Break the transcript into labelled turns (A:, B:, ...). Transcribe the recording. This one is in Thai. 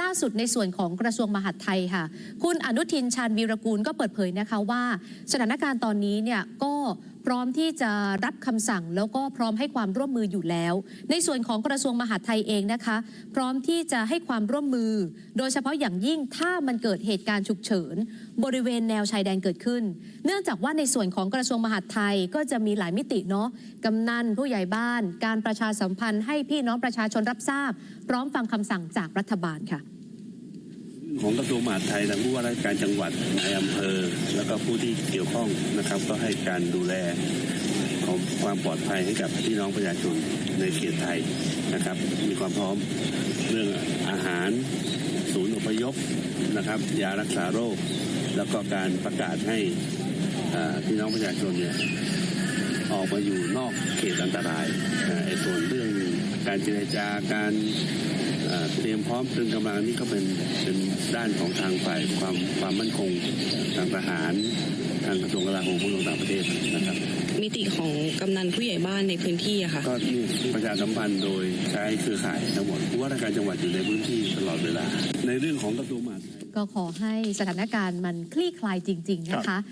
A: ล่าสุดในส่วนของกระทรวงมหาดไทยค่ะ คุณอนุทินชาญวีรกูลก็เปิดเผยนะคะว่า สถานการณ์ตอนนี้เนี่ยก็พร้อมที่จะรับคำสั่งแล้วก็พร้อมให้ความร่วมมืออยู่แล้ว ในส่วนของกระทรวงมหาดไทยเองนะคะ พร้อมที่จะให้ความร่วมมือ โดยเฉพาะอย่างยิ่งถ้ามันเกิดเหตุการณ์ฉุกเฉิน บริเวณแนวชายแดนเกิดขึ้น เนื่องจากว่าในส่วนของกระทรวงมหาดไทยก็จะมีหลายมิติเนาะกำนันผู้ใหญ่บ้าน การประชาสัมพันธ์ให้พี่น้องประชาชนรับทราบ พร้อมฟังคำสั่งจากรัฐบาลค่ะ
B: ของกระทรวงมหาดไทยทางผู้ว่าราชการจังหวัดนายอำเภอ แล้วก็ผู้ที่เกี่ยวข้องนะครับ ก็ให้การดูแลของความปลอดภัยให้กับพี่น้องประชาชนในเขตไทยนะครับ มีความพร้อมเรื่องอาหาร ศูนย์อพยพนะครับยารักษาโรค แล้วก็การประกาศให้พี่น้องประชาชนเนี่ยออกมาอยู่นอกเขตอันตรายไอ้ส่วนเรื่องการเจรจาการ เอ่อเตรียมพร้อมตรึงกำลังนี่ก็เป็นเป็นด้านของทางฝ่ายความความมั่นคงทางทหาร ทางกระทรวงกลาโหมกระทรวงต่างประเทศนะครับ
C: มิติของกำนันผู้ใหญ่บ้านในพื้นที่อะค่ะ
B: ก็นี่ประชาสัมพันธ์โดยใช้เครือข่ายทั้งหมดผู้ว่าราชการจังหวัดอยู่ในพื้นที่ตลอดเวลา ในเรื่องของกระทรวงมหาดไทย
A: ก็ขอให้สถานการณ์มันคลี่คลายจริง ๆ นะคะ